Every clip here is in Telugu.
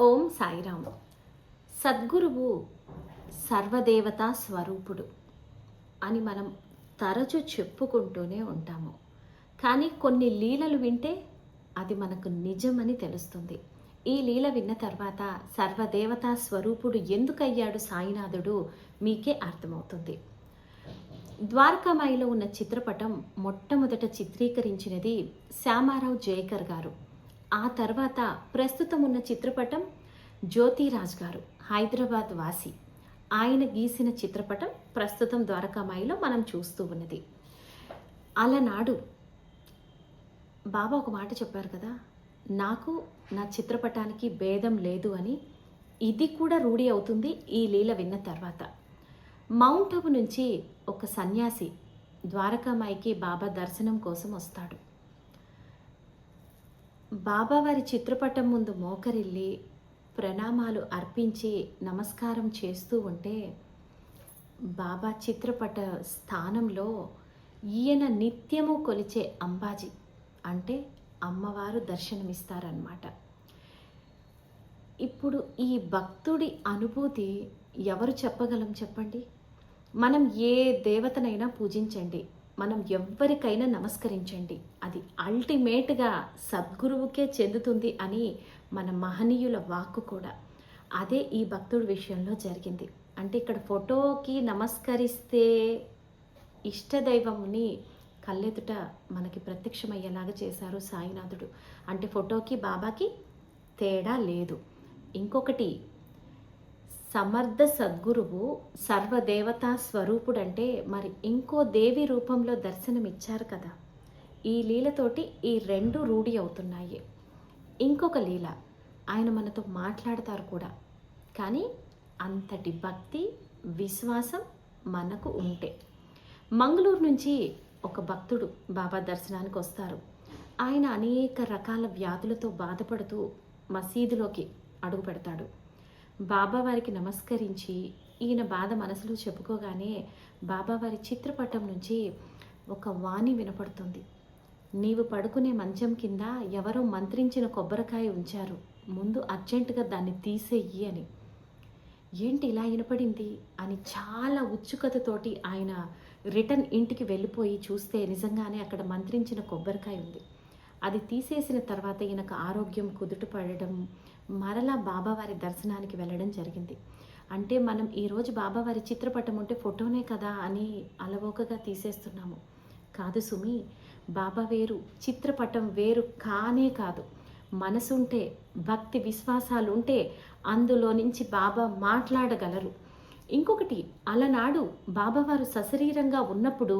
ఓం సాయిరామ్. సద్గురువు సర్వదేవతా స్వరూపుడు అని మనం తరచు చెప్పుకుంటూనే ఉంటాము. కానీ కొన్ని లీలలు వింటే అది మనకు నిజమని తెలుస్తుంది. ఈ లీల విన్న తర్వాత సర్వదేవతా స్వరూపుడు ఎందుకయ్యాడు సాయినాథుడు? మీకే అర్థమవుతుంది. ద్వారకామాయిలో ఉన్న చిత్రపటం మొట్టమొదట చిత్రీకరించినది శ్యామారావు జయకర్ గారు. ఆ తర్వాత ప్రస్తుతం ఉన్న చిత్రపటం జ్యోతిరాజ్ గారు హైదరాబాద్ వాసి. ఆయన గీసిన చిత్రపటం ప్రస్తుతం ద్వారకామాయిలో మనం చూస్తూ ఉన్నది. అలనాడు బాబా ఒక మాట చెప్పారు కదా నాకు నా చిత్రపటానికి భేదం లేదు అని ఇది కూడా రూఢి అవుతుంది ఈ లీల విన్న తర్వాత. మౌంట్ అబు నుంచి ఒక సన్యాసి ద్వారకామాయికి బాబా దర్శనం కోసం వస్తాడు. బాబావారి చిత్రపటం ముందు మోకరిల్లి ప్రణామాలు అర్పించి నమస్కారం చేస్తూ ఉంటే బాబా చిత్రపట స్థానంలో ఈయన నిత్యము కొలిచే అంబాజీ అంటే అమ్మవారు దర్శనమిస్తారనమాట ఇప్పుడు ఈ భక్తుడి అనుభూతి ఎవరు చెప్పగలం చెప్పండి? మనం ఏ దేవతనైనా పూజించండి. మనం ఎవ్వరికైనా నమస్కరించండి. అది అల్టిమేట్గా సద్గురువుకే చెందుతుంది అని మన మహనీయుల వాక్కు కూడా. అదే ఈ భక్తుడి విషయంలో జరిగింది. అంటే ఇక్కడ ఫోటోకి నమస్కరిస్తే ఇష్టదైవముని కళ్ళెదుట మనకి ప్రత్యక్షమయ్యేలాగా చేశారు సాయినాథుడు. అంటే ఫోటోకి బాబాకి తేడా లేదు. ఇంకొకటి సమర్థ సద్గురువు సర్వదేవతా స్వరూపుడంటే మరి ఇంకో దేవి రూపంలో దర్శనమిచ్చారు కదా. ఈ లీలతోటి ఈ రెండు రూఢి అవుతున్నాయి. ఇంకొక లీల ఆయన మనతో మాట్లాడతారు కూడా. కానీ అంతటి భక్తి విశ్వాసం మనకు ఉంటే. మంగళూరు నుంచి ఒక భక్తుడు బాబా దర్శనానికి వస్తారు. ఆయన అనేక రకాల వ్యాధులతో బాధపడుతూ మసీదులోకి అడుగు పెడతాడు. బాబా వారికి నమస్కరించి ఈయన బాధ మనసులో చెప్పుకోగానే బాబావారి చిత్రపటం నుంచి ఒక వాణి వినపడుతుంది. నీవు పడుకునే మంచం కింద ఎవరో మంత్రించిన కొబ్బరికాయ ఉంచారు. ముందు అర్జెంటుగా దాన్ని తీసేయి అని. ఏంటి ఇలా వినపడింది? అని చాలా ఉత్సుకతతోటి ఆయన రిటర్న్ ఇంటికి వెళ్ళిపోయి చూస్తే నిజంగానే అక్కడ మంత్రించిన కొబ్బరికాయ ఉంది. అది తీసేసిన తర్వాత ఈయనకు ఆరోగ్యం కుదుటపడడం మరలా బాబావారి దర్శనానికి వెళ్ళడం జరిగింది. అంటే మనం ఈరోజు బాబావారి చిత్రపటం ఉంటే ఫోటోనే కదా అని అలవోకగా తీసేస్తున్నాము. కాదు సుమి బాబా వేరు చిత్రపటం వేరు కానే కాదు. మనసుంటే భక్తి విశ్వాసాలు ఉంటే అందులో నుంచి బాబా మాట్లాడగలరు. ఇంకొకటి అలనాడు బాబావారు సశరీరంగా ఉన్నప్పుడు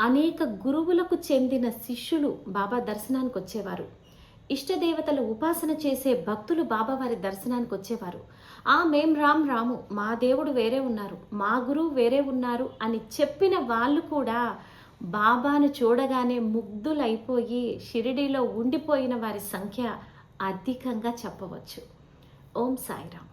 అనేక గురువులకు చెందిన శిష్యులు బాబా దర్శనానికి వచ్చేవారు ఇష్టదేవతలు ఉపాసన చేసే భక్తులు బాబావారి దర్శనానికి వచ్చేవారు. ఆ మేం రామ్ రాము మా దేవుడు వేరే ఉన్నారు మా గురువు వేరే ఉన్నారు అని చెప్పిన వాళ్ళు కూడా బాబాను చూడగానే ముగ్ధులైపోయి షిరిడీలో ఉండిపోయిన వారి సంఖ్య అధికంగా చెప్పవచ్చు. ఓం సాయిరామ్.